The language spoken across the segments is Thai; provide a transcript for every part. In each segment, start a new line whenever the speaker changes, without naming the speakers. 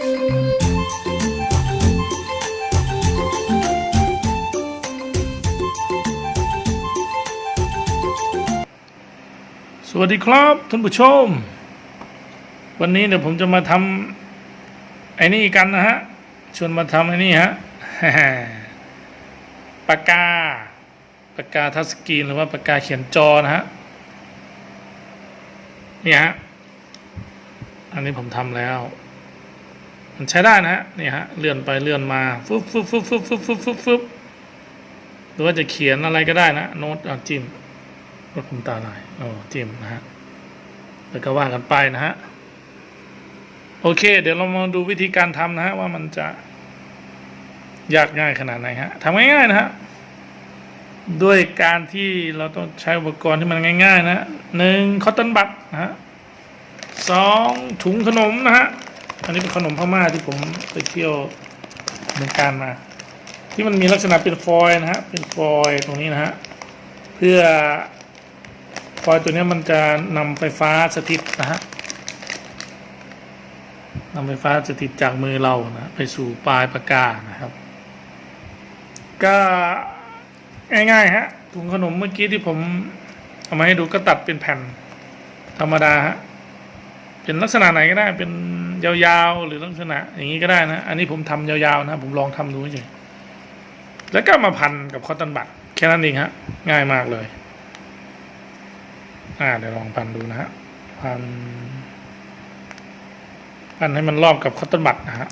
สวัสดีครับท่านผู้ชม วันนี้เดี๋ยวผมจะมาทำไอ้นี่กันนะฮะชวนมาทำไอ้นี่ฮะปากกาปากกาทัชสกรีนหรือว่าปากกาเขียนจอนะฮะนี่ฮะอันนี้ผมทำแล้ว มันใช้ได้นะฮะนี่ฮะเลื่อนไปเลื่อนมาฟึบฟึบฟึบฟึบฟึบฟึบฟึบฟึบหรือว่าจะเขียนอะไรก็ได้นะโน้ตเอาจิ้มรถผมตาลายโอ้จิ้มนะฮะแล้วก็ว่ากันไปนะฮะโอเค เดี๋ยวเรามาดูวิธีการทำนะฮะว่ามันจะยากง่ายขนาดไหนฮะทำง่ายๆนะฮะด้วยการที่เราต้องใช้อุปกรณ์ที่มันง่าย ๆ นะฮะหนึ่งคอตตอนบัตนะฮะสองถุงขนมนะฮะ อันนี้เป็นขนมพม่าที่ผมไปเที่ยวเมืองการมา ที่มันมีลักษณะเป็นฟอยนะฮะเป็นฟอยตรงนี้นะฮะเพื่อฟอยตัวนี้มันจะนำไฟฟ้าสถิตนะฮะนำไฟฟ้าสถิตจากมือเรานะไปสู่ปลายปากกานะครับ ก็ง่ายๆฮะถุงขนมเมื่อกี้ที่ผมเอามาให้ดูก็ตัดเป็นแผ่นธรรมดาฮะเป็นลักษณะไหนก็ได้เป็น ยาวๆ หรือลักษณะ อย่างนี้ก็ได้นะ อันนี้ผมทำยาวๆนะผมลองทำดูเฉยแล้วก็มาพันกับคอตตอนบัตแค่นั้นเองฮะ ง่ายมากเลย อ่าเดี๋ยวลองพันดูนะฮะพันพันให้มันรอบกับคอตตอนบัตนะฮะ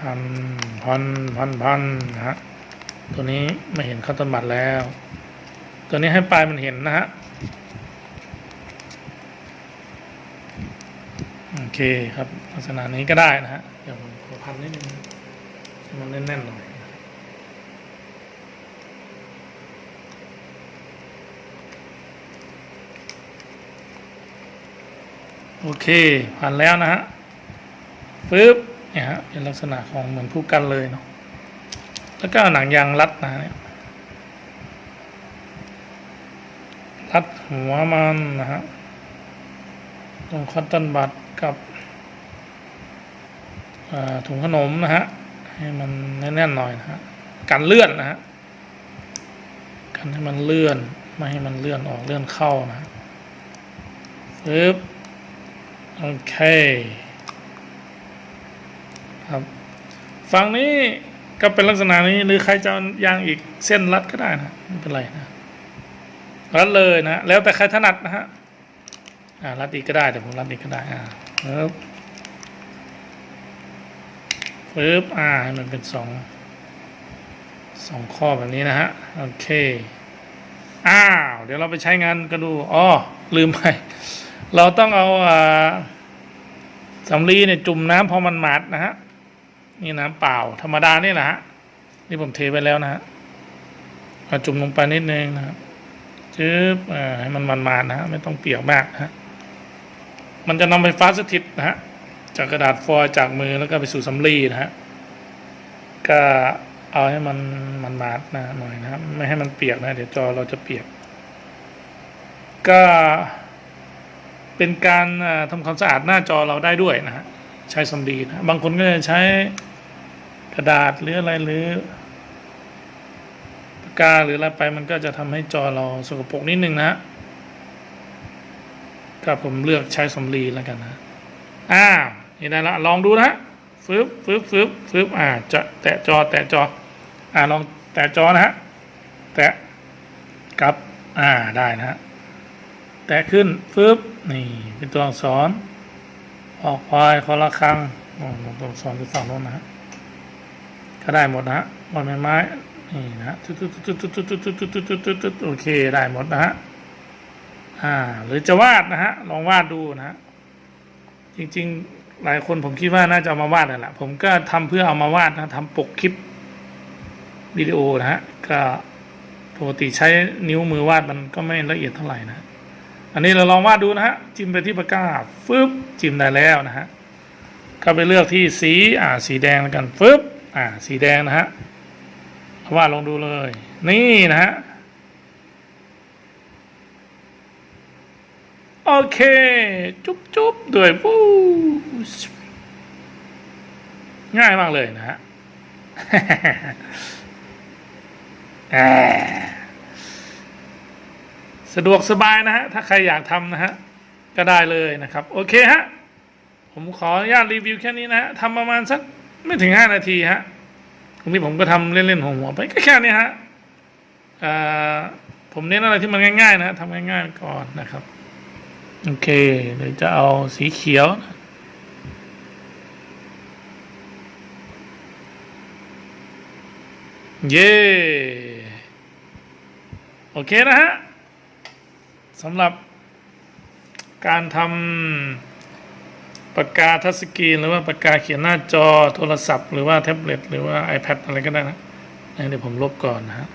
พันพันพันพันนะฮะตัวนี้ไม่เห็นคอตตอนบัตแล้ว ตัวนี้ให้ปลายมันเห็นนะฮะ โอ เคครับลักษณะนี้ก็ได้นะฮะเดี๋ยวผมขอพันนิดนึงให้มันแน่นๆหน่อยโอเค ผ่านแล้วนะฮะปึ๊บเนี่ยฮะเป็นลักษณะของเหมือนผู้กันเลยเนาะแล้วก็เอาหนังยางรัดนะเนี่ยรัดหัวมันนะฮะตรงคอตตอนบัด กับถุงขนมนะฮะให้มันแน่นๆหน่อยนะฮะกันเลื่อนนะฮะกันให้มันเลื่อนไม่ให้มันเลื่อนออกเลื่อนเข้านะปึ๊บโอเคครับฝั่งนี้ก็เป็นลักษณะนี้หรือใครจะเอายางอีกเส้นรัดก็ได้นะไม่เป็นไรนะรัดเลยนะแล้วแต่ใครถนัดนะฮะอ่ารัดอีกก็ได้แต่ผมรัดอีกก็ได้อ่า ปึ๊บปึ๊บอ่าให้มันเป็นสองสองข้อแบบนี้นะฮะ โอเค อ้าว เดี๋ยวเราไปใช้งานกันดูอ๋อลืมไป เราต้องเอาอ่าสำลีเนี่ยจุ่มน้ำพอมันหมาดนะฮะ นี่น้ำเปล่า ธรรมดานี่แหละฮะ นี่ผมเทไปแล้วนะฮะเอาจุ่มลงไปนิดนึงนะครับจึ๊บอ่าให้มันมันมาดนะฮะ ไม่ต้องเปียกมากนะฮะ มันจะนำไฟฟ้าสถิตนะฮะจากกระดาษฟอยล์จากมือแล้วก็ไปสู่สำลีนะฮะก็เอาให้มันมันมาดนะหน่อยนะครับไม่ให้มันเปียกนะ เดี๋ยวจอเราจะเปียก ก็เป็นการอ่าทำความสะอาดหน้าจอเราได้ด้วยนะฮะใช้สำลีนะบางคนก็จะใช้กระดาษหรืออะไรหรือปากกาหรืออะไรไปมันก็จะทำให้จอเราสกปรกนิดนึงนะฮะ ก็ผมเลือกใช้สมรีแล้วกันนะอ่านี่ได้ละลองดูนะฟึบฟึบฟึบฟึบอ่าจะแตะจอแตะจอ อ่าลองแตะจอนะฮะแตะกับอ่าได้นะฮะแตะขึ้นฟึบนี่เป็นตัวอักษรออกควายคอละครังโอ้ตัวอักษรจะฝั่งนู้นนะฮะก็ได้หมดนะฮะบอลไม้ไม้นี่นะตุ๊ดตุ๊ดตุ๊ดตุ๊ดตุ๊ดตุ๊ดตุ๊ดตุ๊ดตุ๊ดตุ๊ดโอเคได้หมดนะฮะ อ่า หรือจะวาดนะฮะ ลองวาดดูนะฮะ จริงๆ หลายคนผมคิดว่าน่าจะเอามาวาดนั่นแหละ ผมก็ทำเพื่อเอามาวาดนะทำปกคลิปวิดีโอนะฮะ ก็ปกติใช้นิ้วมือวาดมันก็ไม่ละเอียดเท่าไหร่นะ อันนี้เราลองวาดดูนะฮะ จิ้มไปที่ปากกาฟึบจิ้มได้แล้วนะฮะ ก็ไปเลือกที่สี อ่า สีแดงแล้วกันฟึบอ่า สีแดงนะฮะวาดลองดูเลย นี่นะฮะ โอเค จุ๊บจุ๊บด้วยปูง่ายมากเลยนะฮะสะดวกสบายนะฮะ ถ้าใครอยากทำนะฮะ ก็ได้เลยนะครับ โอเคฮะ ผมขออนุญาตรีวิวแค่นี้นะฮะทำประมาณสักไม่ถึงห้านาทีฮะตรงนี้ผมก็ทำเล่นๆหัวๆไปก็แค่นี้ฮะผมเน้นอะไรที่มันง่ายๆนะฮะทำง่ายๆก่อนนะครับ โอเคเดี๋ยวจะเอาสีเขียว เย้โอเคนะฮะสำหรับการทำปากกาทัชสกรีน หรือว่าปากกาเขียนหน้าจอโทรศัพท์หรือว่าแท็บเล็ตหรือว่า iPad อะไรก็ได้นะเดี๋ยวผมลบก่อนนะฮะ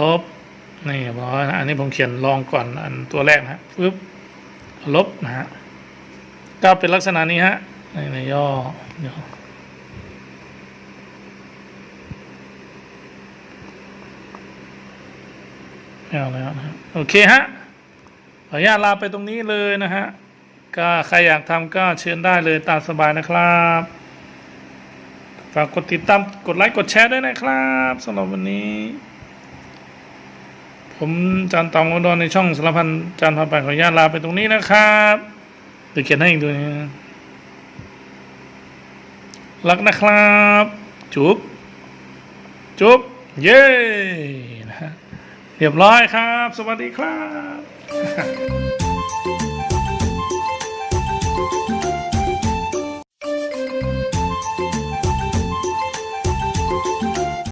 ลบ นี่บอยนะอันนี้ผมเขียนลองก่อนอันตัวแรกนะฮะปึ๊บลบนะฮะก็เป็นลักษณะนี้ฮะในในย่อย่อไม่เอาแล้วนะโอเคฮะขออนุญาตลาไปตรงนี้เลยนะฮะก็ใครอยากทำก็เชิญได้เลยตามสบายนะครับฝากกดติดตามกดไลค์กดแชร์ด้วยนะครับสำหรับวันนี้ ผมจานตองอุดรในช่องสารพันจานพาไปขออนุญาตลาไปตรงนี้นะครับเดี๋ยวเขียนให้อีกด้วยรักนะครับ จุ๊บจุ๊บเย้นะฮะเรียบร้อยครับ สวัสดีครับ